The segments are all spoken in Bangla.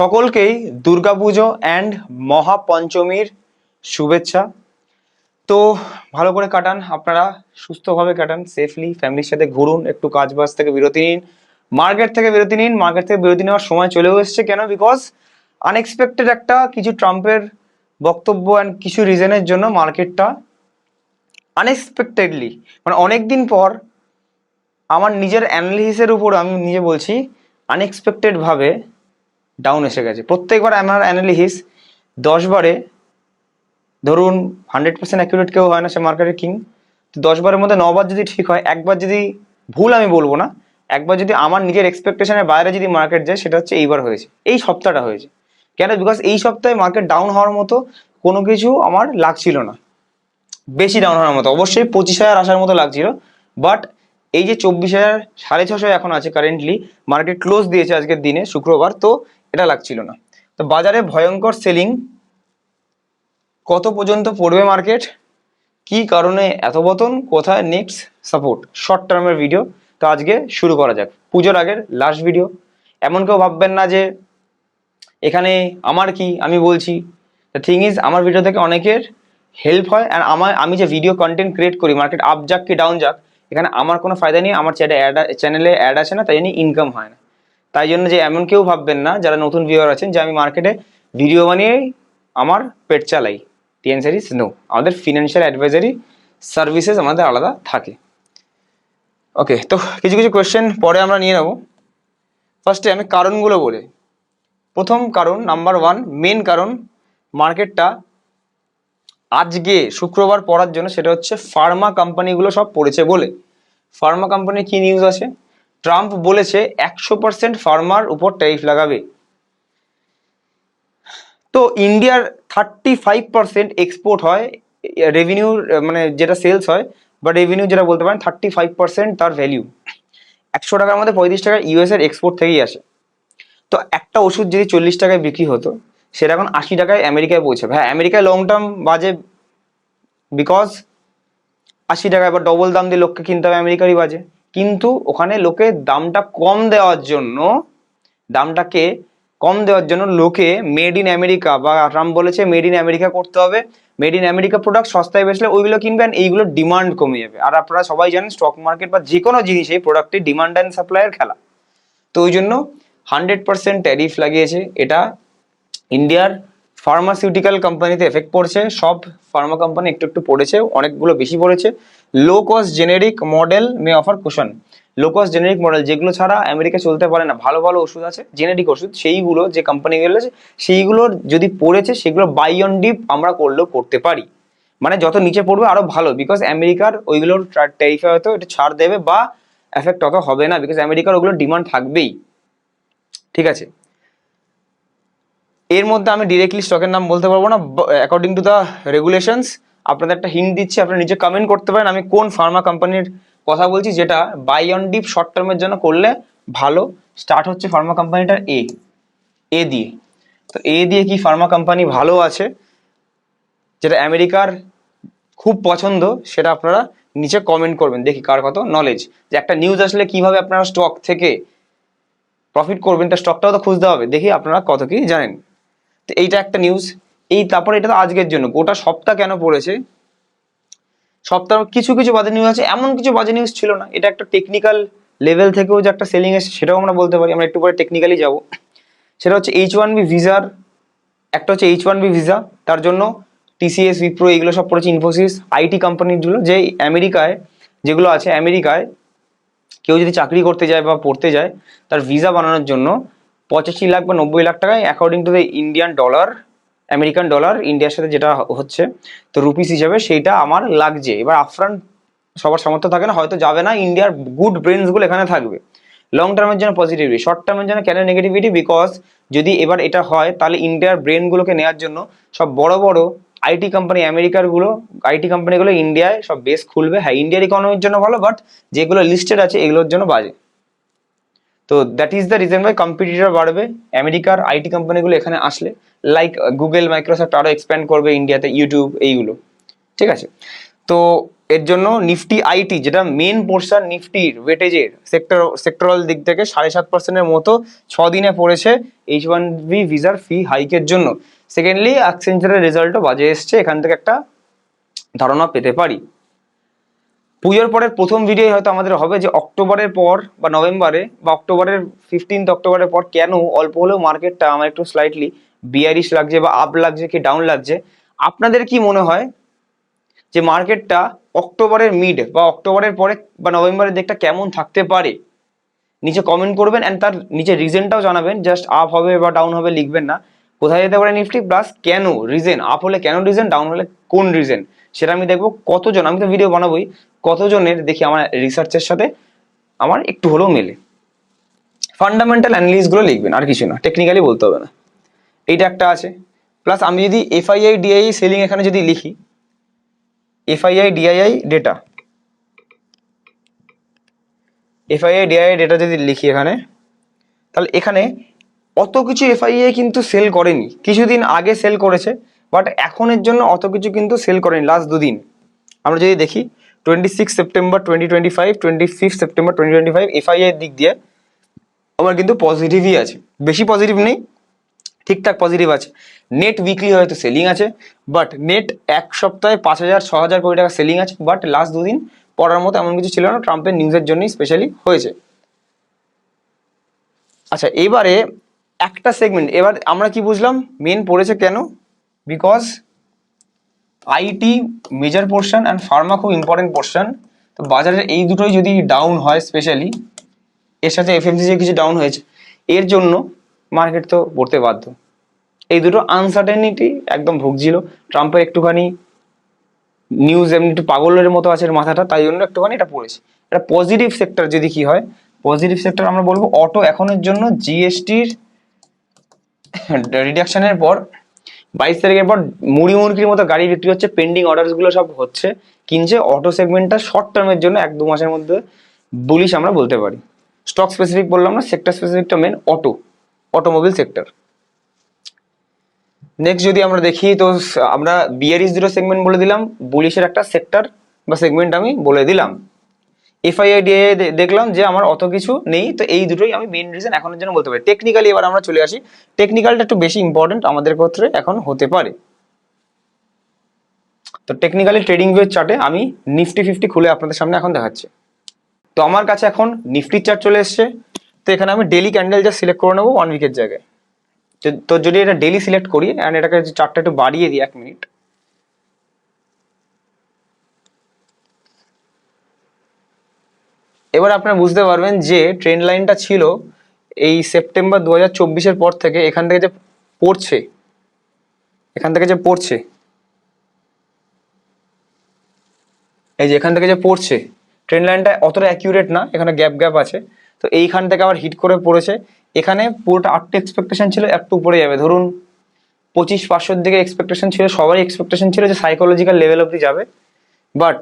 সকলকেই দুর্গাপুজো অ্যান্ড মহাপঞ্চমীর শুভেচ্ছা। তো ভালো করে কাটান আপনারা, সুস্থভাবে কাটান সেফলি ফ্যামিলির সাথে ঘুরুন, একটু কাজ বাজ থেকে বিরতি নিন মার্কেট থেকে বিরতি নিন মার্কেট থেকে বিরতি নেওয়ার সময় চলেও এসছে কেন? বিকজ আনএক্সপেক্টেড একটা কিছু ট্রাম্পের বক্তব্য অ্যান্ড কিছু রিজনের জন্য মার্কেটটা আনএক্সপেক্টেডলি মানে অনেক দিন পর আমার নিজের অ্যানালিসিসের উপর আমি নিজে বলছি আনএক্সপেক্টেডভাবে ডাউন এসে গেছে। প্রত্যেকবার আমার অ্যানালিসিস দশ বারে, ধরুন হান্ড্রেড পার্সেন্ট অ্যাকুরেট কেউ হয় না, সে মার্কেটের কিং তো দশ বারের মধ্যে নবার যদি ঠিক হয়, একবার যদি ভুল আমি বলব না, একবার যদি আমার নিজের এক্সপেকটেশনের বাইরে যদি মার্কেট যায়, সেটা হচ্ছে এইবার হয়েছে। এই সপ্তাহটা হয়েছে। কেন? বিকজ এই সপ্তাহে মার্কেট ডাউন হওয়ার মতো কোনো কিছু আমার লাগছিল না। বেশি ডাউন হওয়ার মতো। অবশ্যই পঁচিশ হাজার আসার মতো লাগছিল। বাট এই যে চব্বিশ হাজার, সাড়ে ছশো এখন আছে কারেন্টলি মার্কেট ক্লোজ দিয়েছে আজকের দিনে, শুক্রবার। তো এটা লাগছিল না। তো বাজারে ভয়ঙ্কর সেলিং কত পর্যন্ত পড়বে মার্কেট কি কারণে এত পতন কোথায় নেক্সট সাপোর্ট শর্ট টার্মের ভিডিও তো আজকে শুরু করা যাক। পুজোর আগের লাস্ট ভিডিও এমন কেউ ভাববেন না যে, এখানে আমার কি? আমি বলছি। দ্য থিং ইজ আমার ভিডিও থেকে অনেকের হেল্প হয় আর আমার, আমি যে ভিডিও কন্টেন্ট ক্রিয়েট করি মার্কেট আপ যাক কি ডাউন যাক, এখানে আমার কোনো ফায়দা নেই। আমার অ্যাড চ্যানেলে অ্যাড আছে না, তাই জন্য ইনকাম হয় না। তাই জন্য যে এমন কেউ ভাববেন না, যারা নতুন ভিউয়ার আছেন, যে আমি মার্কেটে ভিডিও বানিয়েই আমার পেট চালাই। টিএনসারিস নো আমাদের ফিনান্সিয়াল অ্যাডভাইজারি সার্ভিসেস আমাদের আলাদা থাকে। ওকে তো কিছু কিছু কোয়েশ্চেন পরে আমরা নিয়ে নেব। ফার্স্টে আমি কারণগুলো বলি। প্রথম কারণ নাম্বার ওয়ান মেন কারণ মার্কেটটা আজকে শুক্রবার পড়ার জন্য সেটা হচ্ছে ফার্মা কোম্পানিগুলো সব পড়েছে বলে। ফার্মা কোম্পানির কি নিউজ আছে? ট্রাম্প বলেছে একশো পার্সেন্ট ফার্মার উপর ট্যারিফ লাগাবে। তো ইন্ডিয়ার থার্টি ফাইভ পার্সেন্ট এক্সপোর্ট হয় রেভিনিউ মানে যেটা সেলস হয়, বা রেভিনিউ যেটা বলতে পারেন থার্টি ফাইভ পার্সেন্ট তার ভ্যালিউ একশো টাকার মধ্যে পঁয়ত্রিশ টাকা ইউএস এর এক্সপোর্ট থেকেই আসে। তো একটা ওষুধ যদি চল্লিশ টাকায় বিক্রি হতো, সেটা এখন আশি টাকায় আমেরিকায় পৌঁছাবে। হ্যাঁ আমেরিকায় লং টার্ম বাজে বিকজ আশি টাকায় বা ডবল দাম দিয়ে লোককে কিনতে হবে, আমেরিকারই বাজে। কিন্তু ওখানে লোকে দামটা কম দেওয়ার জন্য, দামটাকে কম দেওয়ার জন্য লোকে মেড ইন আমেরিকা বা ট্রাম্প বলেছে মেড ইন আমেরিকা করতে হবে। মেড ইন আমেরিকা প্রোডাক্ট সস্তায় বেচলে ওইগুলো কিনবেন এইগুলোর ডিমান্ড কমে যাবে। আর আপনারা সবাই জানেন স্টক মার্কেট বা যে কোনো জিনিসে প্রোডাক্টের ডিমান্ড অ্যান্ড সাপ্লাইয়ের খেলা। তো ওই জন্য হান্ড্রেড পার্সেন্ট ট্যারিফ লাগিয়েছে। এটা ইন্ডিয়ার ফার্মাসিউটিক্যাল কোম্পানিতে এফেক্ট পড়ছে, সব ফার্মা কোম্পানি একটু একটু পড়েছে, অনেকগুলো বেশি পড়েছে। Low cost generic model may offer caution low cost generic model যেগুলো ছাড়া আমেরিকা চলতে পারে না, ভালো ভালো ওষুধ আছে জেনেরিক ওষুধ, সেইগুলো যে কোম্পানিগুলো আছে সেইগুলোর যদি পড়েছে, সেগুলো বাই অন ডিপ আমরা করলেও করতে পারি। মানে যত নিচে পড়বে আরও ভালো বিকজ আমেরিকার ওইগুলোর ট্যারিফে হয়তো এটা ছাড় দেবে বা এফেক্ট অত হবে না বিকজ আমেরিকার ওগুলোর ডিমান্ড থাকবেই। ঠিক আছে? এর মধ্যে আমি ডিরেক্টলি স্টকের নাম বলতে পারব না অ্যাকর্ডিং টু দ্য রেগুলেশনস আপনাদের একটা হিন্ট দিচ্ছি, আপনারা নিজে কমেন্ট করতে পারেন, আমি কোন ফার্মা কোম্পানির কথা বলছি, যেটা বাই অন ডিপ শর্ট টার্মের জন্য করলে ভালো। স্টার্ট হচ্ছে ফার্মা কোম্পানিটার এ এ দিয়ে। তো এ দিয়ে কি ফার্মা কোম্পানি ভালো আছে? যেটা আমেরিকার খুব পছন্দ, সেটা আপনারা নিচে কমেন্ট করবেন, দেখি কার কত নলেজ যে একটা নিউজ আসলে কীভাবে আপনারা স্টক থেকে প্রফিট করবেন তার স্টকটাও তো খুঁজতে হবে, দেখি আপনারা কত কি জানেন। এইটা একটা নিউজ এই তারপরে এটা তো আজকের জন্য। গোটা সপ্তাহ কেন পড়েছে? সপ্তাহ কিছু কিছু বাজে নিউজ আছে। এমন কিছু বাজে নিউজ ছিল না। এটা একটা টেকনিক্যাল লেভেল থেকেও যে একটা সেলিং এসেছে, সেটাও আমরা বলতে পারি। আমরা একটু পরে টেকনিক্যালি যাব। সেটা হচ্ছে এইচ ওয়ান বি ভিসার একটা হচ্ছে এইচ ওয়ান বি ভিসা তার জন্য টিসিএস উইপ্রো এগুলো সব পড়েছে ইনফোসিস আইটি কোম্পানিগুলো যে আমেরিকায়, যেগুলো আছে আমেরিকায়, কেউ যদি চাকরি করতে যায় বা পড়তে যায়, তার ভিসা বানানোর জন্য পঁচাশি লাখ বা নব্বই লাখ টাকায় according to the Indian dollar American dollar ইন্ডিয়ার সাথে যেটা হচ্ছে, তো রুপিস হিসাবে সেইটা আমার লাগছে। এবার আফরান সবার সামর্থ্য থাকে না, হয়তো যাবে না ইন্ডিয়ার গুড ব্রেনসগুলো এখানে থাকবে। লং টার্মের জন্য পজিটিভিটি শর্ট টার্মের জন্য কেন নেগেটিভিটি বিকজ যদি এবার এটা হয়, তাহলে ইন্ডিয়ার ব্রেনগুলোকে নেওয়ার জন্য সব বড় বড় আইটি কোম্পানি আমেরিকারগুলো আইটি কোম্পানিগুলো ইন্ডিয়ায় সব বেস খুলবে। হ্যাঁ ইন্ডিয়ার ইকোনমির জন্য ভালো বাট যেগুলো লিস্টেড আছে, এগুলোর জন্য বাজে। তো that is the reason by competitor বাড়বে। আমেরিকার আইটি কোম্পানিগুলো এখানে আসলে লাইক গুগল মাইক্রোসফট আরও এক্সপ্যান্ড করবে ইন্ডিয়াতে ইউটিউব এইগুলো। ঠিক আছে? তো এর জন্য নিফটি আইটি যেটা মেন পোর্শন নিফটির ওয়েটেজের সেক্টর সেক্টরাল দিক থেকে সাড়ে সাত পার্সেন্টের মতো ছ দিনে পড়েছে এইচ ওয়ান বি ভিসার ফি হাইকের জন্য। সেকেন্ডলি অ্যাক্সেঞ্জারের রেজাল্টও বাজে এসছে। এখান থেকে একটা ধারণা পেতে পারি। পুজোর পরের প্রথম ভিডিও হয়তো আমাদের হবে যে অক্টোবরের পর বা নভেম্বরে বা অক্টোবরের ফিফটিন্থ অক্টোবরের পর কেন অল্প হলেও মার্কেটটা আমার একটু স্লাইটলি বিয়ারিশ লাগছে বা আপ লাগছে কি ডাউন লাগছে? আপনাদের কি মনে হয় যে মার্কেটটা অক্টোবরের মিড বা অক্টোবরের পরে বা নভেম্বরের দিকটা কেমন থাকতে পারে? নিচে কমেন্ট করবেন অ্যান্ড তার নিচে রিজনটাও জানাবেন। জাস্ট আপ হবে বা ডাউন হবে লিখবেন না। কোথায় যেতে পারে নিফটি প্লাস কেন রিজন আপ হলে কেন রিজন ডাউন হলে কোন রিজন সেটা আমি দেখব কতজন? আমি তো ভিডিও বানাবোই। কতজনের দেখি আমার রিসার্চের সাথে আমার একটু হলেও মেলে। ফান্ডামেন্টাল অ্যানালিসগুলো লিখবেন, আর কিছু না টেকনিক্যালি বলতে হবে না। এইটা একটা আছে। প্লাস আমি যদি এফআইআই ডিআই সেলিং এখানে যদি লিখি FII DII data FII DII data যদি লিখি এখানে, তাহলে এখানে অত কিছু এফআইআই কিন্তু সেল করেনি। কিছুদিন আগে সেল করেছে বাট এখনের জন্য অত কিছু কিন্তু সেল করেনি লাস্ট দুদিন। আমরা যদি দেখি twenty six September twenty twenty five twenty fifth September twenty twenty five FII দিক দিয়ে আমার কিন্তু পজিটিভই আছে। বেশি পজিটিভ নেই, ঠিকঠাক পজিটিভ আছে। নেট উইকলি হয়তো সেলিং আছে বাট নেট এক সপ্তাহে পাঁচ হাজার, ছ হাজার কোটি টাকা সেলিং আছে। বাট লাস্ট দুদিন পড়ার মতো এমন কিছু ছিল না ট্রাম্পের নিউজের জন্যই স্পেশালি হয়েছে। আচ্ছা এবারে একটা সেগমেন্ট এবার আমরা কি বুঝলাম? মেন পড়েছে কেন? Because IT major portion and pharma খুব ইম্পর্টেন্ট পোর্শন তো বাজারের এই দুটোই যদি ডাউন হয় স্পেশালি এর সাথে এফএমসিজি কিছু ডাউন হয়েছে, এর জন্য মার্কেট তো পড়তে বাধ্য। এই দুটো আনসার্টেনিটি একদম ভুগছিল। ট্রাম্পের একটুখানি নিউজ এমনি একটু পাগলের মতো আছে মাথাটা, তাই জন্য একটুখানি এটা পড়েছে। এটা পজিটিভ সেক্টর যদি কি হয় পজিটিভ সেক্টর আমরা বলব অটো এখনের জন্য জিএসটির রিডাকশনের পর বাইশ তারিখের পর মুড়ি মুরগির মতো গাড়ি বিক্রি হচ্ছে পেন্ডিং অর্ডারসগুলো সব হচ্ছে। কিনছে অটো সেগমেন্টটা শর্ট টার্মের জন্য, এক দু মাসের মধ্যে বুলিশ আমরা বলতে পারি। স্টক স্পেসিফিক বললাম না sector স্পেসিফিকটা main auto automobile sector next যদি আমরা দেখি, তো আমরা বিয়ারিস দুটো সেগমেন্ট বলে দিলাম বুলিশের একটা সেক্টর বা সেগমেন্ট আমি বলে দিলাম। এফআইআই ডিআই দেখলাম যে আমার অত কিছু নেই, তো এই দুটোই আমি মেইন রিজন এখনের জন্য বলতে পারি। টেকনিক্যালি এবার আমরা চলে আসি। টেকনিক্যালটা একটু বেশি ইম্পর্টেন্ট আমাদের ক্ষেত্রে এখন হতে পারে। তো টেকনিক্যালি ট্রেডিং ভিউ চার্টে আমি নিফটি ফিফটি খুলে আপনাদের সামনে এখন দেখাচ্ছি। তো আমার কাছে এখন নিফটির চার্ট চলে এসছে। তো এখানে আমি ডেলি ক্যান্ডেল যা সিলেক্ট করে নেব ওয়ান উইকের জায়গায়। তো- যদি এটা ডেলি সিলেক্ট করি অ্যান্ড এটাকে চার্টটা একটু বাড়িয়ে দিই এক মিনিট এবার আপনারা বুঝতে পারবেন যে ট্রেন লাইনটা ছিল এই সেপ্টেম্বর দু হাজার চব্বিশের পর থেকে এখান থেকে যে পড়ছে, এখান থেকে যে পড়ছে, এই যে এখান থেকে যে পড়ছে ট্রেন লাইনটা অতটা অ্যাকিউরেট না, এখানে গ্যাপ গ্যাপ আছে, তো এইখান থেকে আবার হিট করে পড়েছে, এখানে পুরোটা আটটা এক্সপেকটেশন ছিল, একটু উপরে যাবে, ধরুন পঁচিশ পাঁচশোর দিকে এক্সপেকটেশন ছিল, সবারই এক্সপেকটেশন ছিল যে সাইকোলজিক্যাল লেভেল অবধি যাবে বাট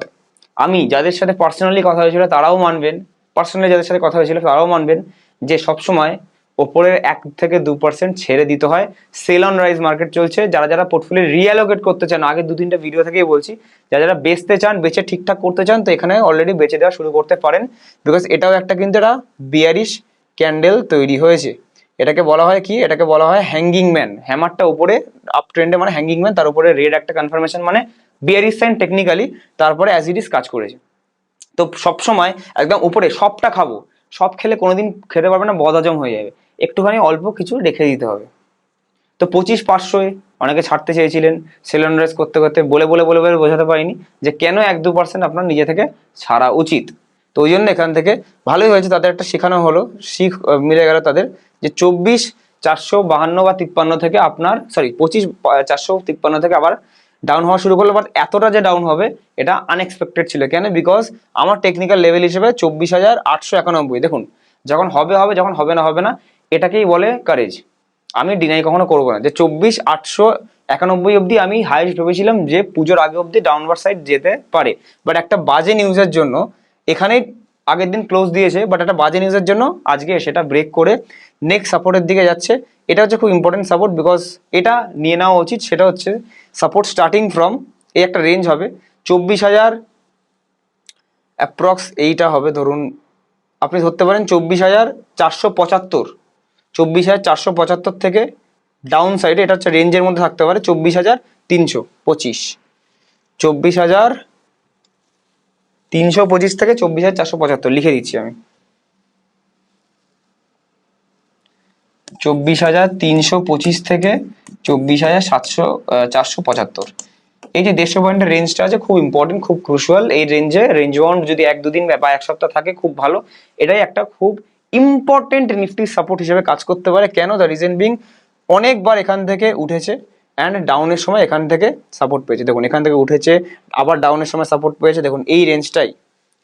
আমি যাদের সাথে পার্সোনালি কথা হয়েছিল তারাও মানবেন পার্সোনালি যাদের সাথে কথা হয়েছিল তারাও মানবেন যে সবসময় ওপরের এক থেকে দু পার্সেন্ট ছেড়ে দিতে হয়। সেল অন রাইজ মার্কেট চলছে। যারা যারা পোর্টফোলিও রিঅ্যালোকেট করতে চান, আগে দু তিনটা ভিডিও থেকেই বলছি, যারা যারা বেচতে চান, বেচে ঠিকঠাক করতে চান, তো এখানে অলরেডি বেচে দেওয়া শুরু করতে পারেন। বিকজ এটাও একটা কিন্তু একটা বিয়ারিশ ক্যান্ডেল তৈরি হয়েছে। এটাকে বলা হয় কি? এটাকে বলা হয় হ্যাঙ্গিং ম্যান হ্যামারটা উপরে আপ ট্রেন্ডে মানে হ্যাঙ্গিং ম্যান তার উপরে রেড একটা কনফার্মেশন মানে বিয়ারিশ সাইন টেকনিক্যালি তারপরে অ্যাজ কাজ করেছে। তো সব সময় একদম উপরে সবটা খাব, সব খেলে কোনোদিন খেতে পারবে না বদহজম হয়ে যাবে। একটুখানি অল্প কিছু রেখে দিতে হবে। তো পঁচিশ পাঁচশোয় অনেকে ছাড়তে চেয়েছিলেন সেলন করতে করতে বলে বলে বলে বলে বোঝাতে পারিনি যে কেন এক দু পার্সেন্ট আপনার নিজে থেকে ছাড়া উচিত। তো ওই জন্য এখান থেকে ভালোই হয়েছে, তাদের একটা শেখানো হলো, শিখ মিলে গেল তাদের যে চব্বিশ চারশো বাহান্ন বা তিপ্পান্ন থেকে আপনার সরি পঁচিশ চারশো তিপ্পান্ন থেকে আবার ডাউন হওয়া শুরু করল বাট এতটা যে ডাউন হবে, এটা আনএক্সপেক্টেড ছিল। কেন? বিকজ আমার টেকনিক্যাল লেভেল হিসেবে চব্বিশ হাজার আটশো একানব্বই। দেখুন, যখন হবে হবে, যখন হবে না হবে না, এটাকেই বলে কারেজ আমি ডিনাই কখনো করব না। যে চব্বিশ আটশো একানব্বই অবধি আমি হাইস্ট ভেবেছিলাম যে পুজোর আগে অবধি ডাউনওয়ার্ড সাইড যেতে পারে। বাট একটা বাজে নিউজের জন্য এখানেই আগের দিন ক্লোজ দিয়েছে বাট একটা বাজে নিউজের জন্য আজকে সেটা ব্রেক করে নেক্সট সাপোর্টের দিকে যাচ্ছে। এটা হচ্ছে খুব ইম্পর্টেন্ট সাপোর্ট বিকজ এটা নিয়ে নেওয়া উচিত, সেটা হচ্ছে সাপোর্ট স্টার্টিং ফ্রম এই একটা রেঞ্জ হবে। চব্বিশ হাজার অ্যাপ্রক্স এইটা হবে, ধরুন আপনি ধরতে পারেন চব্বিশ হাজার চারশো পঁচাত্তর। চব্বিশ হাজার চারশো পঁচাত্তর থেকে ডাউন সাইডে এটা হচ্ছে রেঞ্জের মধ্যে থাকতে পারে চব্বিশ হাজার তিনশো পঁচিশ। চব্বিশ হাজার তিনশো পঁচিশ থেকে চব্বিশ হাজার চারশো পঁচাত্তর, লিখে দিচ্ছি আমি। চব্বিশ হাজার তিনশো পঁচিশ থেকে চব্বিশ হাজার সাতশো চারশো পঁচাত্তর। এই যে দেড়শো পয়েন্টের রেঞ্জটা আছে, খুব ইম্পর্টেন্ট খুব ক্রুশিয়াল এই রেঞ্জে রেঞ্জ বাউন্ড যদি এক দুদিন বা এক সপ্তাহ থাকে, খুব ভালো। এটাই একটা খুব ইম্পর্টেন্ট নিফটি সাপোর্ট হিসেবে কাজ করতে পারে। কেন? দ্য রিজন বিং অনেকবার এখান থেকে উঠেছে। অ্যান্ড ডাউনের সময় এখান থেকে সাপোর্ট পেয়েছে। দেখুন, এখান থেকে উঠেছে, আবার ডাউনের সময় সাপোর্ট পেয়েছে। দেখুন, এই রেঞ্জটাই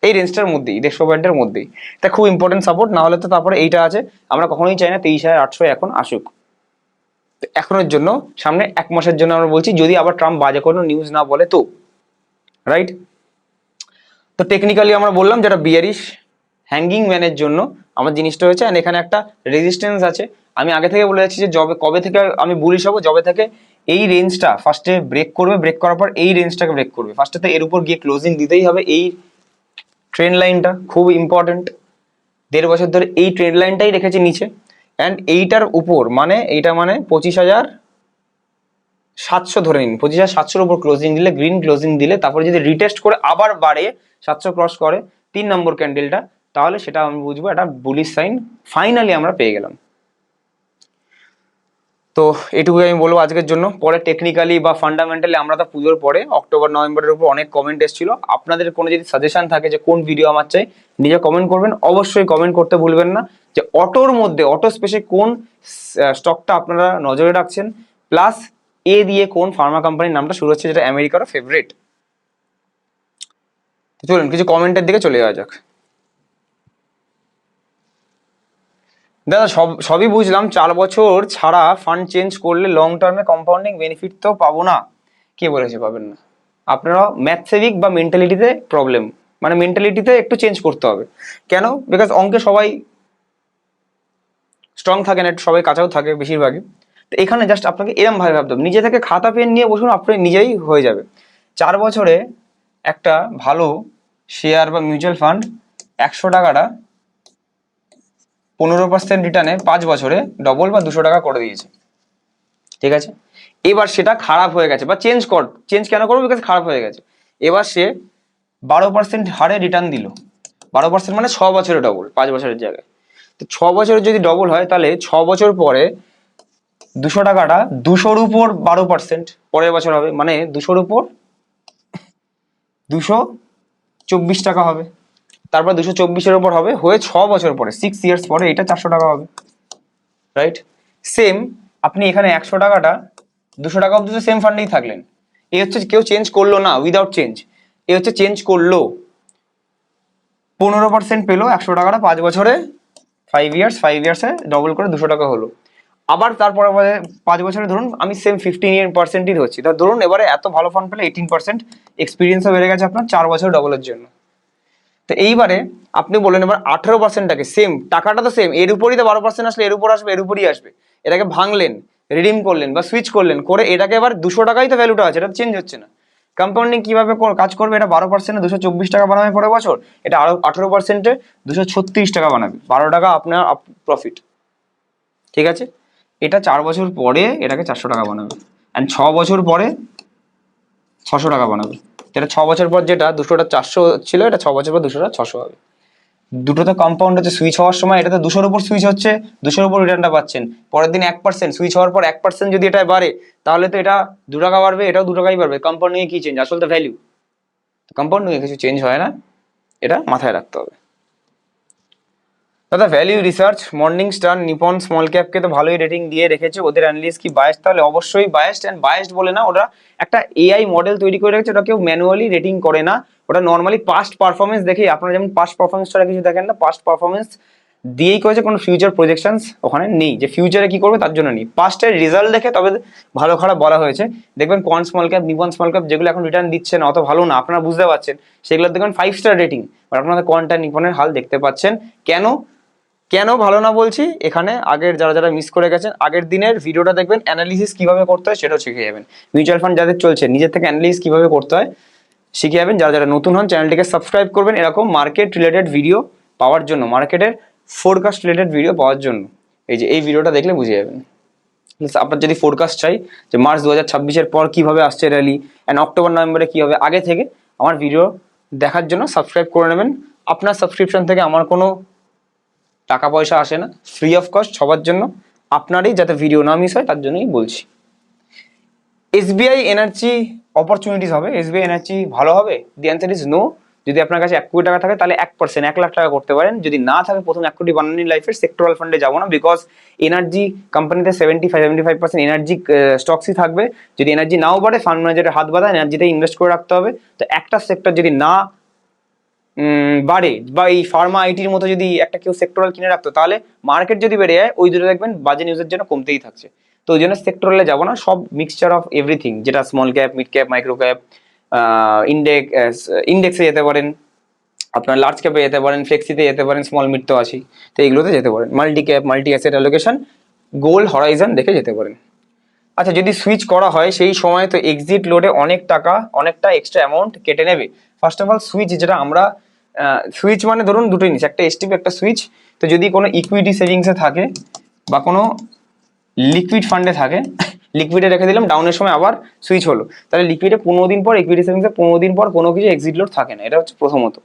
এই রেঞ্জটার মধ্যেই, দেড়শো পয়েন্টের মধ্যেই। এটা খুব ইম্পর্টেন্ট সাপোর্ট না হলে তো তারপরে এইটা আছে। আমরা কখনোই চাই না তেইশ হাজার আটশো এখন আসুক। তো এখনের জন্য, সামনে এক মাসের জন্য আমরা বলছি, যদি আবার ট্রাম্প বাজে কোনো নিউজ না বলে তো। রাইট তো টেকনিক্যালি আমরা বললাম যেটা বিয়ারিশ হ্যাঙ্গিং ম্যানের জন্য আমার জিনিসটা হয়েছে। অ্যান্ড এখানে একটা রেজিস্ট্যান্স আছে। আমি আগে থেকে বলে যাচ্ছি যে জবে কবে থেকে আমি বুলিশ হব জবে থেকে এই রেঞ্জটা ফার্স্টে ব্রেক করবে ব্রেক করার পর এই রেঞ্জটাকে ব্রেক করবে। ফার্স্টে তো এর উপর গিয়ে ক্লোজিং দিতেই হবে। এই ট্রেন লাইনটা খুব ইম্পর্টেন্ট দেড় বছর ধরে এই ট্রেন লাইনটাই রেখেছে নিচে। অ্যান্ড এইটার উপর মানে এইটা মানে পঁচিশ হাজার সাতশো ধরে নিন। পঁচিশ হাজার সাতশোর উপর ক্লোজিং দিলে গ্রিন ক্লোজিং দিলে, তারপরে যদি রিটেস্ট করে আবার বাড়ে, সাতশো ক্রস করে, তিন নম্বর ক্যান্ডেলটা তাহলে সেটা আমি বুঝব, একটা বুলিশ সাইন ফাইনালি আমরা পেয়ে গেলাম। তো এটুকুই আমি বলব আজকের জন্য। পরে টেকনিক্যালি বা ফান্ডামেন্টালি আমরা তো পুজোর পরে অক্টোবর, নভেম্বরের উপর অনেক কমেন্ট এসেছিল। আপনাদের কোনো যদি সাজেশন থাকে যে কোন ভিডিও আমার চাই, নিজে কমেন্ট করবেন। অবশ্যই কমেন্ট করতে ভুলবেন না যে অটোর মধ্যে, অটো স্পেসে কোন স্টকটা আপনারা নজরে রাখছেন প্লাস এ দিয়ে কোন ফার্মা কোম্পানির নামটা শুরু হচ্ছে যেটা আমেরিকার ফেভারিট চলুন, কিছু কমেন্টের দিকে চলে যাওয়া যাক। দাদা, সব, সবই বুঝলাম, চার বছর ছাড়া ফান্ড চেঞ্জ করলে লং টার্মে কম্পাউন্ডিং বেনিফিট তো পাবো না। কে বলেছে পাবেন না? আপনারা ম্যাথসেভিক বা মেন্টালিটিতে প্রবলেম মানে মেন্টালিটিতে একটু চেঞ্জ করতে হবে। কেন? বিকজ অঙ্কে সবাই স্ট্রং থাকে না, সবাই কাঁচাও থাকে বেশিরভাগই। তো এখানে জাস্ট আপনাকে এরম ভাবে ভাবতে হবে। নিজে থেকে খাতা পেন নিয়ে বসুন, আপনি নিজেই হয়ে যাবে। চার বছরে একটা ভালো শেয়ার বা মিউচুয়াল ফান্ড একশো টাকাটা পনেরো পার্সেন্ট রিটার্নে পাঁচ বছরে ডবল বা দুশো টাকা করে দিয়েছে। ঠিক আছে? এবার সেটা খারাপ হয়ে গেছে বা চেঞ্জ কর চেঞ্জ কেন করব? বিকজ খারাপ হয়ে গেছে। এবার সে বারো পার্সেন্ট হারে রিটার্ন দিল। বারো পার্সেন্ট মানে ছ বছরে ডবল পাঁচ বছরের জায়গায়। তো ছ বছরের যদি ডবল হয়, তাহলে ছ বছর পরে দুশো টাকাটা দুশোর উপর বারো পার্সেন্ট পরের বছর হবে। মানে দুশোর উপর দুশো চব্বিশ টাকা হবে। তারপর দুশো চব্বিশের উপর হবে, হয়ে ছ বছর পরে সিক্স ইয়ার্স পরে এটা চারশো টাকা হবে রাইট সেম আপনি এখানে একশো টাকাটা, দুশো টাকা অব্দি তো সেম ফান্ডেই থাকলেন। এ হচ্ছে কেউ চেঞ্জ করল না উইদাউট চেঞ্জ এ হচ্ছে চেঞ্জ করল। পনেরো পার্সেন্ট পেল একশো টাকাটা পাঁচ বছরে ফাইভ ইয়ার্স ফাইভ ইয়ার্সে ডবল করে দুশো টাকা হলো। আবার তারপরে পাঁচ বছরে ধরুন আমি সেম ফিফটিন ইয়ার পার্সেন্টই ধরছি ধরুন এবারে এত ভালো ফান্ড পেলে এইটিন পার্সেন্ট এক্সপিরিয়েন্সও বেড়ে গেছে আপনার চার বছর ডবলের জন্য। তো এইবারে আপনি বললেন এবার আঠেরো পার্সেন্টটাকে সেম টাকাটা তো সেম এর উপরই তো বারো পার্সেন্ট আসলে, এর উপর আসবে, এর উপরই আসবে। এটাকে ভাঙলেন রিডিম করলেন বা সুইচ করলেন, করে এটাকে এবার দুশো টাকাই তো ভ্যালুটা আছে, এটা চেঞ্জ হচ্ছে না। কম্পাউন্ডিং কীভাবে কাজ করবে, এটা বারো পার্সেন্টে দুশো চব্বিশ টাকা বানাবে পরের বছর, এটা আরও আঠেরো পার্সেন্টে দুশো ছত্রিশ টাকা বানাবে, বারো টাকা আপনার প্রফিট ঠিক আছে? এটা চার বছর পরে এটাকে চারশো টাকা বানাবে অ্যান্ড ছ বছর পরে ছশো টাকা বানাবে। এটা ছ বছর পর যেটা দুশোটা চারশো ছিল, এটা ছ বছর পর দুশোটা ছশো হবে। দুটোতে কম্পাউন্ড হচ্ছে সুইচ হওয়ার সময় এটাতে দুশোর উপর সুইচ হচ্ছে, দুশোর উপর রিটার্নটা পাচ্ছেন। পরের দিন এক পার্সেন্ট সুইচ হওয়ার পর এক পার্সেন্ট যদি এটা বাড়ে, তাহলে তো এটা দু টাকা বাড়বে, এটাও দু টাকাই বাড়বে। কম্পাউন্ডিংয়ে কী চেঞ্জ আসলে তো ভ্যালু কম্পাউন্ডিংয়ে কিছু চেঞ্জ হয় না। এটা মাথায় রাখতে হবে। দাদা Value Research Morningstar Nippon small ক্যাপকে তো ভালোই রেটিং দিয়ে রেখেছে। ওদের অ্যানালিস্ট কি বায়াসড তাহলে অবশ্যই বায়াসড অ্যান্ড বায়াসড বলে না, ওরা একটা এআই মডেল তৈরি করে রেখেছে ওটা কেউ ম্যানুয়ালি রেটিং করে না। ওটা নর্মালি পাস্ট পারফরমেন্স দেখেই, আপনারা যেমন পাস্ট পারফরমেন্স ছাড়া কিছু দেখেন না পাস্ট পারফরমেন্স দিয়েই করেছে, কোনো ফিউচার প্রজেকশনস ওখানে নেই। যে ফিউচারে কি করবে, তার জন্য নেই। পাস্টের রেজাল্ট দেখে তবে ভালো খারাপ বলা হয়েছে। দেখবেন Quant small cap Nippon small cap যেগুলো এখন রিটার্ন দিচ্ছে না, অত ভালো না, আপনারা বুঝতে পারছেন, সেগুলো দেখবেন ফাইভ স্টার রেটিং বাট আপনারা কোয়ান্টা নিপনের হাল দেখতে পাচ্ছেন। কেন? কেন ভালো না বলছি? এখানে আগের যারা যারা মিস করে গেছেন, আগের দিনের ভিডিওটা দেখবেন অ্যানালিসিস কীভাবে করতে হয় সেটাও শিখে যাবেন। মিউচুয়াল ফান্ড যাদের চলছে, নিজের থেকে অ্যানালিসিস কীভাবে করতে হয় শিখে যাবেন। যারা যারা নতুন হন চ্যানেলটিকে সাবস্ক্রাইব করবেন এরকম মার্কেট রিলেটেড ভিডিও পাওয়ার জন্য মার্কেটের ফোরকাস্ট রিলেটেড ভিডিও পাওয়ার জন্য। এই যে, এই ভিডিওটা দেখলে বুঝে যাবেন। আপনার যদি ফোরকাস্ট চাই যে মার্চ দু হাজার ছাব্বিশের পর কীভাবে আসছে র্যালি অ্যান্ড অক্টোবর নভেম্বরে কী হবে, আগে থেকে আমার ভিডিও দেখার জন্য সাবস্ক্রাইব করে নেবেন। আপনার সাবস্ক্রিপশন থেকে আমার কোনো টাকা পয়সা আসে না ফ্রি অফ কস্ট সবার জন্য। আপনারই যাতে ভিডিও না মিস হয়, তার জন্যই বলছি। এসবিআই এনার্জি অপরচুনিটিস হবে। এসবিআই এনার্জি ভালো হবে? দি অ্যান্সার ইজ নো যদি আপনার কাছে এক কোটি টাকা থাকে, তাহলে এক পার্সেন্ট এক লাখ টাকা করতে পারেন। যদি না থাকে, প্রথম এক কোটি বানানি লাইফের সেক্টরাল ফান্ডে যাব না। বিকজ এনার্জি কোম্পানিতে seventy five seventy five percent energy স্টকসই থাকবে। যদি এনার্জি নাও বাড়ে ফান্ড ম্যানেজারের হাত বাঁধা এনার্জিতে ইনভেস্ট করে রাখতে হবে। তো একটা সেক্টর যদি না বাড়ে বা এই ফার্মা আইটির মতো যদি একটা কেউ সেক্টরাল কিনে রাখতো, তাহলে মার্কেট যদি বেড়ে যায়, ওই দুটো দেখবেন বাজে নিউজের জন্য কমতেই থাকছে। তো ওই জন্য সেক্টরালে যাব না, সব মিক্সচার অফ এভরিথিং যেটা small cap mid cap micro cap index ইন্ডেক্সে যেতে পারেন, আপনার লার্জ ক্যাপে যেতে পারেন ফ্লেক্সিতে যেতে পারেন স্মল মিড তো আছেই। তো এগুলোতে যেতে পারেন। Multi cap multi asset allocation goal horizon দেখে যেতে পারেন। আচ্ছা যদি সুইচ করা হয়, সেই সময় তো এক্সিট লোডে অনেক টাকা, অনেকটা এক্সট্রা অ্যামাউন্ট কেটে নেবে। ফার্স্ট অফ অল সুইচ যেটা আমরা সুইচ মানে ধরুন দুটো জিনিস একটা এসটিপি একটা সুইচ তো যদি কোনো ইকুইটি সেভিংসে থাকে বা কোনো লিকুইড ফান্ডে থাকে লিকুইডে রেখে দিলাম ডাউনের সময় আবার সুইচ হলো। তাহলে লিকুইডে পনেরো দিন পর ইকুইটি সেভিংসে পনেরো দিন পর কোনো কিছু এক্সিট লোড থাকে না, এটা হচ্ছে প্রথমত।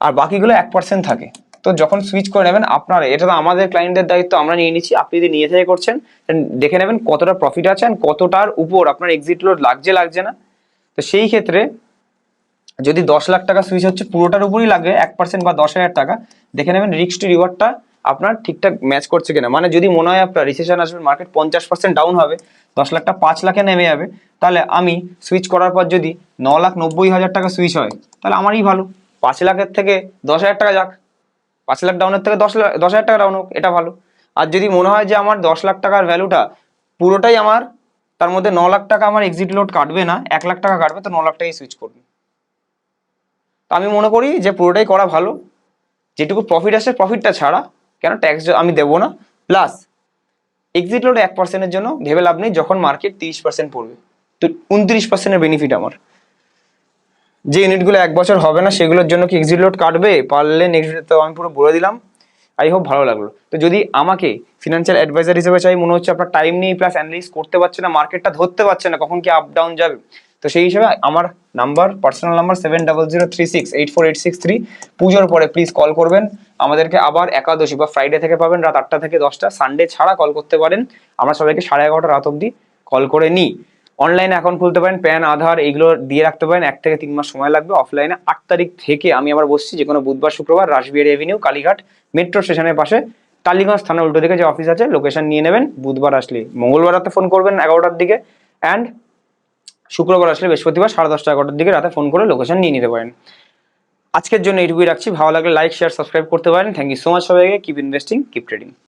আর বাকিগুলো এক পার্সেন্ট থাকে। তো যখন সুইচ করে নেবেন, আপনার, এটা তো আমাদের ক্লায়েন্টের দায়িত্ব, আমরা নিয়ে নিচ্ছি, আপনি যদি নিয়ে থেকে করছেন দেখে নেবেন কতটা প্রফিট আছে কতটার উপর আপনার এক্সিট লোড লাগছে লাগছে না। তো সেই ক্ষেত্রে যদি দশ লাখ টাকা সুইচ হচ্ছে, পুরোটার উপরই লাগে এক পার্সেন্ট বা দশ হাজার টাকা, দেখে নেবেন রিক্স টু রিওয়ার্ডটা আপনার ঠিকঠাক ম্যাচ করছে কিনা। মানে যদি মনে হয় আপনার রিসেশন আসবে মার্কেট পঞ্চাশ পার্সেন্ট ডাউন হবে, দশ লাখটা পাঁচ লাখে নেমে যাবে, তাহলে আমি সুইচ করার পর যদি ন লাখ নব্বই হাজার টাকা সুইচ হয়, তাহলে আমারই ভালো। পাঁচ লাখের থেকে দশ হাজার টাকা যাক। পাঁচ লাখ ডাউনের থেকে দশ লাখ দশ হাজার টাকা ডাউন হোক, এটা ভালো। আর যদি মনে হয় যে আমার দশ লাখ টাকার ভ্যালুটা পুরোটাই আমার, তার মধ্যে ন লাখ টাকা আমার এক্সিট লোড কাটবে না, এক লাখ টাকা কাটবে, তো ন লাখ টাকাই সুইচ করবে। তো আমি মনে করি যে পুরোটাই করা ভালো। যেটুকু প্রফিট আসে প্রফিটটা ছাড়া, কেন ট্যাক্স আমি দেবো না। প্লাস এক্সিট লোড এক পার্সেন্টের জন্য ভেবে লাভ নেই যখন মার্কেট তিরিশ পার্সেন্ট পড়বে। তো উনত্রিশ পার্সেন্টের বেনিফিট আমার। যে ইউনিটগুলো এক বছর হবে না, সেগুলোর জন্য কি এক্সিট লোড কাটবে? পারলে নেক্সট তো আমি পুরো বলে দিলাম। আই হোপ ভালো লাগল। তো যদি আমাকে ফিনান্সিয়াল অ্যাডভাইজার হিসেবে চাই, মনে হচ্ছে আপনার টাইম নেই প্লাস অ্যানালিস করতে পারছে না মার্কেটটা ধরতে পারছে না, কখন কি আপ ডাউন যাবে? তো সেই হিসেবে আমার number personal number seven double zero three six eight four eight six three পুজোর পরে প্লিজ কল করবেন। আমাদেরকে আবার একাদশী বা ফ্রাইডে থেকে পাবেন রাত আটটা থেকে দশটা। সানডে ছাড়া কল করতে পারেন। আমরা সবাইকে সাড়ে এগারোটা রাত অবধি কল করে নিই। অনলাইনে অ্যাকাউন্ট খুলতে পারেন প্যান আধার এগুলো দিয়ে রাখতে পারেন। এক থেকে তিন মাস সময় লাগবে। অফলাইনে আট তারিখ থেকে আমি আবার বসছি যে কোনো বুধবার, শুক্রবার, রাসবিহারি এভিনিউ কালীঘাট মেট্রো স্টেশনের পাশে। টালিগঞ্জ থানার উল্টো দিকে যে অফিস আছে লোকেশন নিয়ে নেবেন। বুধবার আসলে মঙ্গলবার রাতে ফোন করবেন এগারোটার দিকে। অ্যান্ড শুক্রবার আসলে বৃহস্পতিবার সাড়ে দশটা এগারোটার দিকে রাতে ফোন করে লোকেশন নিয়ে নিতে পারেন। আজকের জন্য এইটুকুই রাখছি। ভালো লাগলে লাইক শেয়ার সাবস্ক্রাইব করতে পারেন। থ্যাংক ইউ সো মাচ সবাইকে। Keep investing keep trading